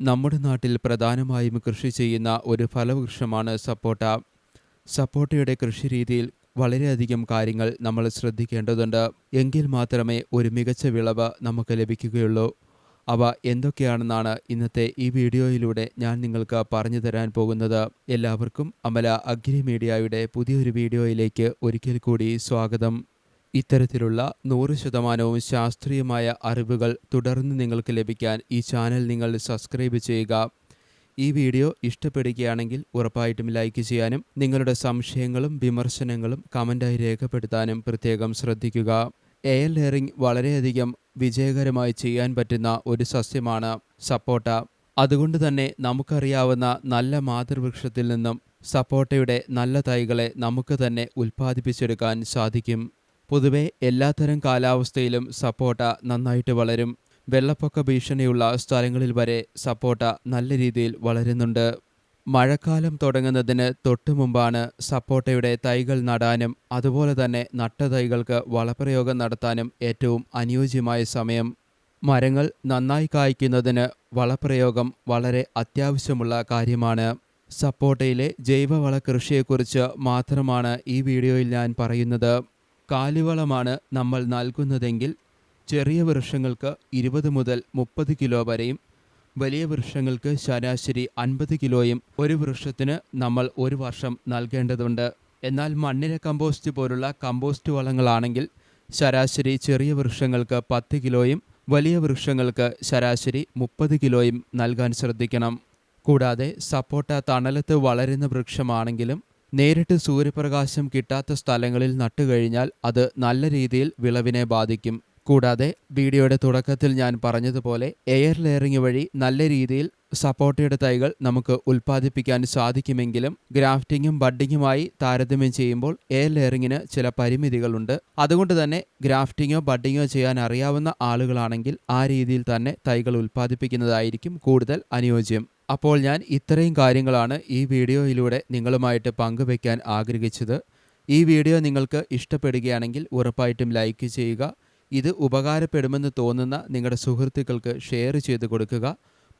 നമ്മുടെ നാട്ടിൽ പ്രധാനമായും കൃഷി ചെയ്യുന്ന ഒരു ഫലവൃക്ഷമാണ് സപ്പോട്ട. സപ്പോട്ടയുടെ കൃഷിരീതിയിൽ വളരെയധികം കാര്യങ്ങൾ നമ്മൾ ശ്രദ്ധിക്കേണ്ടതുണ്ട്. എങ്കിൽ മാത്രമേ ഒരു മികച്ച വിളവ് നമുക്ക് ലഭിക്കുകയുള്ളൂ. അവ എന്തൊക്കെയാണെന്നാണ് ഇന്നത്തെ ഈ വീഡിയോയിലൂടെ ഞാൻ നിങ്ങൾക്ക് പറഞ്ഞു തരാൻ പോകുന്നത്. എല്ലാവർക്കും അമല അഗ്രി മീഡിയയുടെ പുതിയൊരു വീഡിയോയിലേക്ക് ഒരിക്കൽ കൂടി സ്വാഗതം. ഇത്തരത്തിലുള്ള നൂറ് ശതമാനവും ശാസ്ത്രീയമായ അറിവുകൾ തുടർന്ന് നിങ്ങൾക്ക് ലഭിക്കാൻ ഈ ചാനൽ നിങ്ങൾ സബ്സ്ക്രൈബ് ചെയ്യുക. ഈ വീഡിയോ ഇഷ്ടപ്പെടുകയാണെങ്കിൽ ഉറപ്പായിട്ടും ലൈക്ക് ചെയ്യാനും നിങ്ങളുടെ സംശയങ്ങളും വിമർശനങ്ങളും കമന്റായി രേഖപ്പെടുത്താനും പ്രത്യേകം ശ്രദ്ധിക്കുക. എയർ ലെയറിംഗ് വളരെയധികം വിജയകരമായി ചെയ്യാൻ പറ്റുന്ന ഒരു സസ്യമാണ് സപ്പോട്ട. അതുകൊണ്ട് തന്നെ നമുക്കറിയാവുന്ന നല്ല മാതൃവൃക്ഷത്തിൽ നിന്നും സപ്പോട്ടയുടെ നല്ല തൈകളെ നമുക്ക് തന്നെ ഉൽപ്പാദിപ്പിച്ചെടുക്കാൻ സാധിക്കും. പൊതുവെ എല്ലാത്തരം കാലാവസ്ഥയിലും സപ്പോട്ട നന്നായിട്ട് വളരും. വെള്ളപ്പൊക്ക ഭീഷണിയുള്ള സ്ഥലങ്ങളിൽ വരെ സപ്പോട്ട നല്ല രീതിയിൽ വളരുന്നുണ്ട്. മഴക്കാലം തുടങ്ങുന്നതിന് തൊട്ടു മുമ്പാണ് സപ്പോട്ടയുടെ തൈകൾ നടാനും അതുപോലെ തന്നെ നട്ട തൈകൾക്ക് വളപ്രയോഗം നടത്താനും ഏറ്റവും അനുയോജ്യമായ സമയം. മരങ്ങൾ നന്നായി കായ്ക്കുന്നതിന് വളപ്രയോഗം വളരെ അത്യാവശ്യമുള്ള കാര്യമാണ്. സപ്പോട്ടയിലെ ജൈവവള കൃഷിയെക്കുറിച്ച് മാത്രമാണ് ഈ വീഡിയോയിൽ ഞാൻ പറയുന്നത്. കാലിവളമാണ് നമ്മൾ നൽകുന്നതെങ്കിൽ ചെറിയ വൃക്ഷങ്ങൾക്ക് ഇരുപത് മുതൽ മുപ്പത് കിലോ വരെയും വലിയ വൃക്ഷങ്ങൾക്ക് ശരാശരി അൻപത് കിലോയും ഒരു വൃക്ഷത്തിന് നമ്മൾ ഒരു വർഷം നൽകേണ്ടതുണ്ട്. എന്നാൽ മണ്ണിര കമ്പോസ്റ്റ് പോലുള്ള കമ്പോസ്റ്റ് വളങ്ങളാണെങ്കിൽ ശരാശരി ചെറിയ വൃക്ഷങ്ങൾക്ക് പത്ത് കിലോയും വലിയ വൃക്ഷങ്ങൾക്ക് ശരാശരി മുപ്പത് കിലോയും നൽകാൻ ശ്രദ്ധിക്കണം. കൂടാതെ സപ്പോട്ട തണലത്ത് വളരുന്ന വൃക്ഷമാണെങ്കിലും നേരിട്ട് സൂര്യപ്രകാശം കിട്ടാത്ത സ്ഥലങ്ങളിൽ നട്ടുകഴിഞ്ഞാൽ അത് നല്ല രീതിയിൽ വിളവിനെ ബാധിക്കും. കൂടാതെ വീഡിയോയുടെ തുടക്കത്തിൽ ഞാൻ പറഞ്ഞതുപോലെ എയർ ലെയറിംഗ് വഴി നല്ല രീതിയിൽ സപ്പോർട്ടയുടെ തൈകൾ നമുക്ക് ഉൽപ്പാദിപ്പിക്കാൻ സാധിക്കുമെങ്കിലും ഗ്രാഫ്റ്റിങ്ങും ബഡ്ഡിങ്ങുമായി താരതമ്യം ചെയ്യുമ്പോൾ എയർ ലെയറിങ്ങിന് ചില പരിമിതികളുണ്ട്. അതുകൊണ്ട് തന്നെ ഗ്രാഫ്റ്റിങ്ങോ ബഡ്ഡിങ്ങോ ചെയ്യാൻ അറിയാവുന്ന ആളുകളാണെങ്കിൽ ആ രീതിയിൽ തന്നെ തൈകൾ ഉൽപ്പാദിപ്പിക്കുന്നതായിരിക്കും കൂടുതൽ അനുയോജ്യം. അപ്പോൾ ഞാൻ ഇത്രയും കാര്യങ്ങളാണ് ഈ വീഡിയോയിലൂടെ നിങ്ങളുമായിട്ട് പങ്കുവയ്ക്കാൻ ആഗ്രഹിച്ചത്. ഈ വീഡിയോ നിങ്ങൾക്ക് ഇഷ്ടപ്പെടുകയാണെങ്കിൽ ഉറപ്പായിട്ടും ലൈക്ക് ചെയ്യുക. ഇത് ഉപകാരപ്പെടുമെന്ന് തോന്നുന്ന നിങ്ങളുടെ സുഹൃത്തുക്കൾക്ക് ഷെയർ ചെയ്ത് കൊടുക്കുക.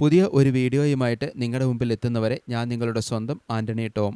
പുതിയ ഒരു വീഡിയോയുമായിട്ട് നിങ്ങളുടെ മുമ്പിൽ എത്തുന്നവരെ ഞാൻ നിങ്ങളുടെ സ്വന്തം ആന്റണി ടോം.